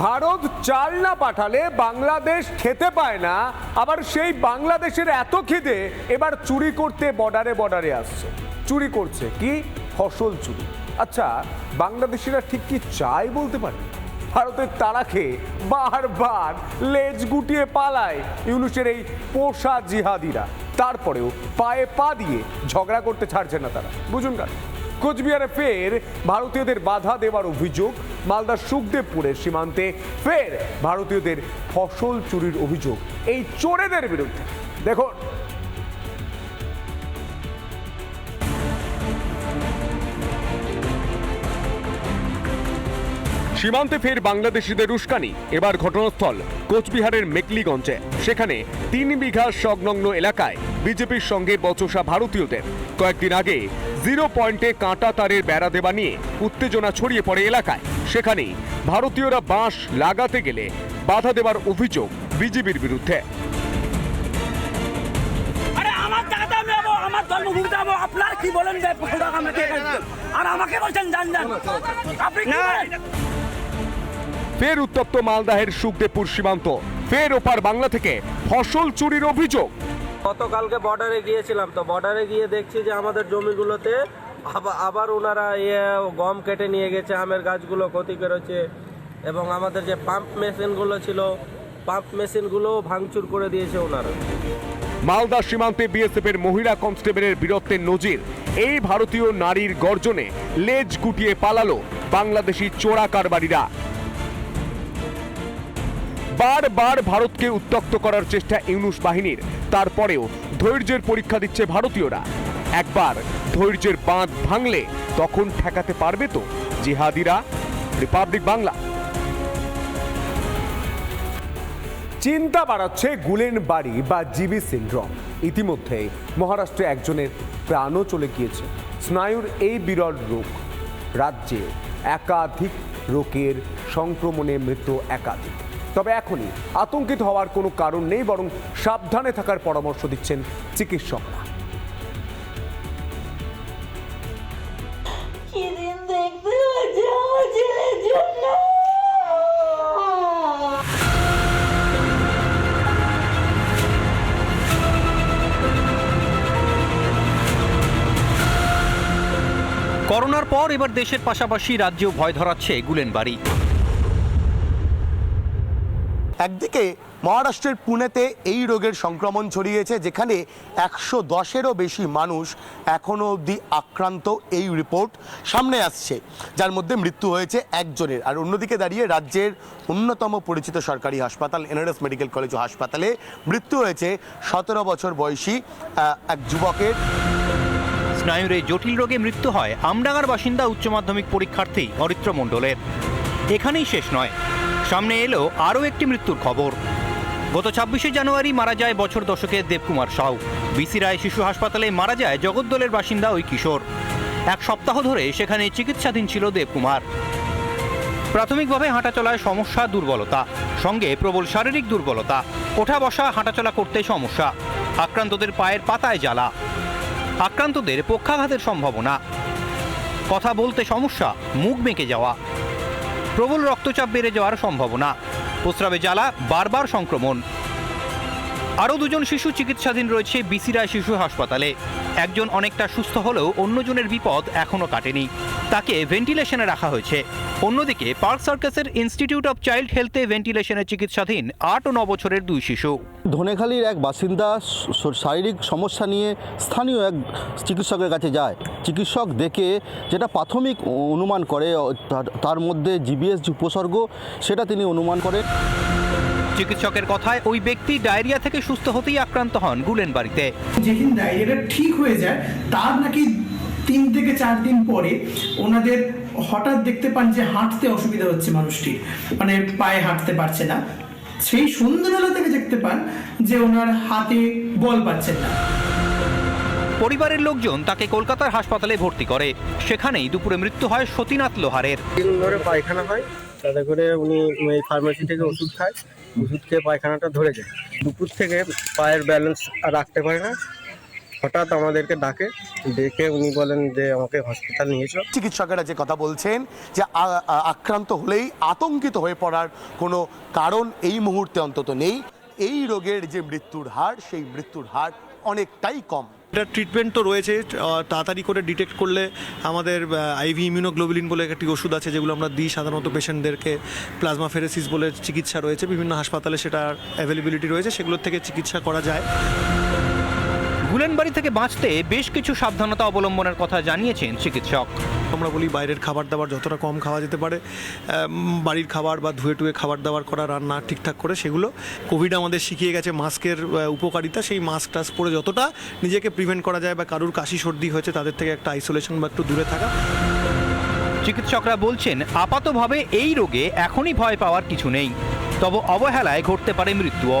ভারত চাল না পাঠালে বাংলাদেশ খেতে পায় না, আবার সেই বাংলাদেশের এত খিদে, এবার চুরি করতে বর্ডারে বর্ডারে আসছে। চুরি করছে কি? ফসল চুরি। আচ্ছা বাংলাদেশিরা ঠিক কি চাই বলতে পারে? ভারতের তারা খেয়ে বারবার লেজ গুটিয়ে পালায় ইউনুসের এই পোষা জিহাদিরা। তারপরেও পায়ে পা দিয়ে ঝগড়া করতে ছাড়ছে না তারা। বুঝুন কারণ কোচবিহারে ফের ভারতীয়দের বাধা দেওয়ার অভিযোগ, মালদার সুখদেবপুরের সীমান্তে ফের ভারতীয়দের ফসল চুরির অভিযোগ। এই চোরেদের বিরুদ্ধে। দেখুন সীমান্তে ফের বাংলাদেশিদের উস্কানি। এবার ঘটনাস্থল কোচবিহারের মেকলিগঞ্জে। সেখানে তিন বিঘা সংলগ্ন এলাকায় বিজেপির সঙ্গে বচসা ভারতীয়দের। কয়েকদিন আগে জিরো পয়েন্টে কাঁটা তারের বেড়া দেওয়া নিয়ে উত্তেজনা ছড়িয়ে পড়ে এলাকায়। সেখানেই ভারতীয়রা বাঁশ লাগাতে গেলে বাধা দেওয়ার অভিযোগ বিজেপির বিরুদ্ধে। আপনার কি বলেন আর আমাকে বলছেন জান জান। আপনি? ফের উত্তপ্ত মালদাহের সুখদেবপুর সীমান্ত। ফের ওপার বাংলা থেকে ফসল চুরির অভিযোগ। গতকালকে বর্ডারে গিয়েছিলাম তো। বর্ডারে গিয়ে দেখছি যে আমাদের জমিগুলোতে আবার ওনারা ইয়ে গম কেটে নিয়ে গেছে আমের গাছগুলো ক্ষতি করেছে এবং আমাদের যে পাম্প মেশিনগুলো ছিল পাম্প মেশিনগুলোও ভাঙচুর করে দিয়েছে ওনারা মালদা সীমান্তে বিএসএফ এর মহিলা কনস্টেবলের বীরত্বের নজির। এই ভারতীয় নারীর গর্জনে লেজ গুটিয়ে পালালো বাংলাদেশি চোরা কারবারিরা বারবার ভারতকে উত্তক্ত করার চেষ্টা ইউনুস বাহিনীর। তারপরেও ধৈর্যের পরীক্ষা দিচ্ছে ভারতীয়রা। একবার ধৈর্যের বাঁধ ভাঙলে তখন ঠেকাতে পারবে তো জিহাদিরা? রিপাবলিক বাংলা। চিন্তা বাড়াচ্ছে গুলেন বাড়ি বা জিবি সিন্ড্রম। ইতিমধ্যে মহারাষ্ট্রে একজনের প্রাণও চলে গিয়েছে, স্নায়ুর এই বিরল রোগ। রাজ্যে একাধিক রোগের সংক্রমণে মৃত্যু একাধিক। তবে এখনই আতঙ্কিত হওয়ার কোনো কারণ নেই বরং সাবধানে থাকার পরামর্শ দিচ্ছেন চিকিৎসকরা। করোনার পর এবার দেশের পাশাপাশি রাজ্যেও ভয় ধরাচ্ছে গুলেনবাড়ি। একদিকে মহারাষ্ট্রের পুনেতে এই রোগের সংক্রমণ ছড়িয়েছে, যেখানে একশো দশেরও বেশি মানুষ এখনও অবধি আক্রান্ত এই রিপোর্ট সামনে আসছে, যার মধ্যে মৃত্যু হয়েছে একজনের। আর অন্যদিকে দাঁড়িয়ে রাজ্যের অন্যতম পরিচিত সরকারি হাসপাতাল, এনআরএস মেডিকেল কলেজ ও হাসপাতালে মৃত্যু হয়েছে সতেরো বছর বয়সী এক যুবকের। স্নায়ুর এই জটিল রোগে মৃত্যু হয় আমডাঙ্গার বাসিন্দা উচ্চ মাধ্যমিক পরীক্ষার্থী অরিত্র মণ্ডলের। এখানেই শেষ নয়। সামনে এলো আরও একটি মৃত্যুর খবর। গত ছাব্বিশে জানুয়ারি মারা যায় বছর দশকের দেবকুমার সাউ বিসি রায় শিশু হাসপাতালে মারা যায় জগদ্দলের বাসিন্দা ওই কিশোর। এক সপ্তাহ ধরে সেখানে চিকিৎসাধীন ছিল দেবকুমার। প্রাথমিকভাবে হাঁটাচলায় সমস্যা, দুর্বলতা। সঙ্গে প্রবল শারীরিক দুর্বলতা। ওঠা বসা, হাঁটাচলা করতে সমস্যা। আক্রান্তদের পায়ের পাতায় জ্বালা। আক্রান্তদের পক্ষাঘাতের সম্ভাবনা। কথা বলতে সমস্যা, মুখ বেঁকে যাওয়া। প্রবল রক্তচাপ বেড়ে যাওয়ার সম্ভাবনা। প্রস্রাবে জ্বালা বারবার সংক্রমণ। আরও দুজন শিশু চিকিৎসাধীন রয়েছে বিসি রায় শিশু হাসপাতালে। একজন অনেকটা সুস্থ হলেও অন্যজনের বিপদ এখনও কাটেনি। তাকে ভেন্টিলেশনে রাখা হয়েছে। অন্যদিকে পার্ক সার্কাসের ইনস্টিটিউট অফ চাইল্ড হেলথে ভেন্টিলেশনে চিকিৎসাধীন আট ও ন বছরের দুই শিশু। ধনেখালির এক বাসিন্দা শারীরিক সমস্যা নিয়ে স্থানীয় এক চিকিৎসকের কাছে যায়। চিকিৎসক দেখে যেটা প্রাথমিক অনুমান করে তার- মধ্যে জিবিএস উপসর্গ, সেটা তিনি অনুমান করেন। চিকিৎসকের কথায় ওই ব্যক্তি ডায়রিয়া থেকে সুস্থ হতেই আক্রান্ত হন গুলেন বাড়িতে। যেদিন ডায়রিয়াটা ঠিক হয়ে যায় তার নাকি তিন থেকে চার দিন পরে ওনাদের হঠাৎ দেখতে পান যে হাঁটতে অসুবিধা হচ্ছে মানুষটির মানে পায়ে হাঁটতে পারছে না। সেই সন্ধ্যাবেলা থেকে দেখতে পান যে ওনার হাতে বল পাচ্ছেন না। পরিবারের লোকজন তাকে কলকাতার হাসপাতালে ভর্তি করে। সেখানেই দুপুরে মৃত্যু হয় সতীনাথ লোহারের। দিন ধরে পায়খানা হয়। তাতে করে উনি এই ফার্মেসি থেকে ওষুধ খায়, ওষুধ খেয়ে পায়খানাটা ধরে যায়। দুপুর থেকে পায়ের ব্যালেন্স রাখতে পারে না। হঠাৎ আমাদেরকে ডাকে, ডেকে উনি বলেন যে আমাকে হসপিটাল নিয়েছো চিকিৎসকেরা যে কথা বলছেন, যে আক্রান্ত হলেই আতঙ্কিত হয়ে পড়ার কোনো কারণ এই মুহূর্তে অন্তত নেই। এই রোগের যে মৃত্যুর হার, সেই মৃত্যুর হার অনেকটাই কম। এটা ট্রিটমেন্ট তো রয়েছে তাড়াতাড়ি করে ডিটেক্ট করলে আমাদের আইভি ইমিউনোগ্লোবুলিন বলে একটি ওষুধ আছে যেগুলো আমরা দিই সাধারণত পেশেন্টদেরকে প্লাজমা ফেরেসিস বলে চিকিৎসা রয়েছে বিভিন্ন হাসপাতালে সেটা অ্যাভেলেবিলিটি রয়েছে সেগুলোর থেকে চিকিৎসা করা যায়। গুলেনবাড়ি থেকে বাঁচতে বেশ কিছু সাবধানতা অবলম্বনের কথা জানিয়েছেন চিকিৎসক। আমরা বলি বাইরের খাবার দাবার যতটা কম খাওয়া যেতে পারে বাড়ির খাবার বা ধুয়ে টুয়ে খাবার দাবার করা, রান্না ঠিকঠাক করে সেগুলো কোভিড আমাদের শিখিয়ে গেছে মাস্কের উপকারিতা। সেই মাস্ক টাস পরে যতটা নিজেকে প্রিভেন্ট করা যায় বা কারুর কাশি সর্দি হয়েছে তাদের থেকে একটা আইসোলেশন বা একটু দূরে থাকা। চিকিৎসকরা বলছেন, আপাতভাবে এই রোগে এখনই ভয় পাওয়ার কিছু নেই। তবে অবহেলায় ঘটতে পারে মৃত্যুও।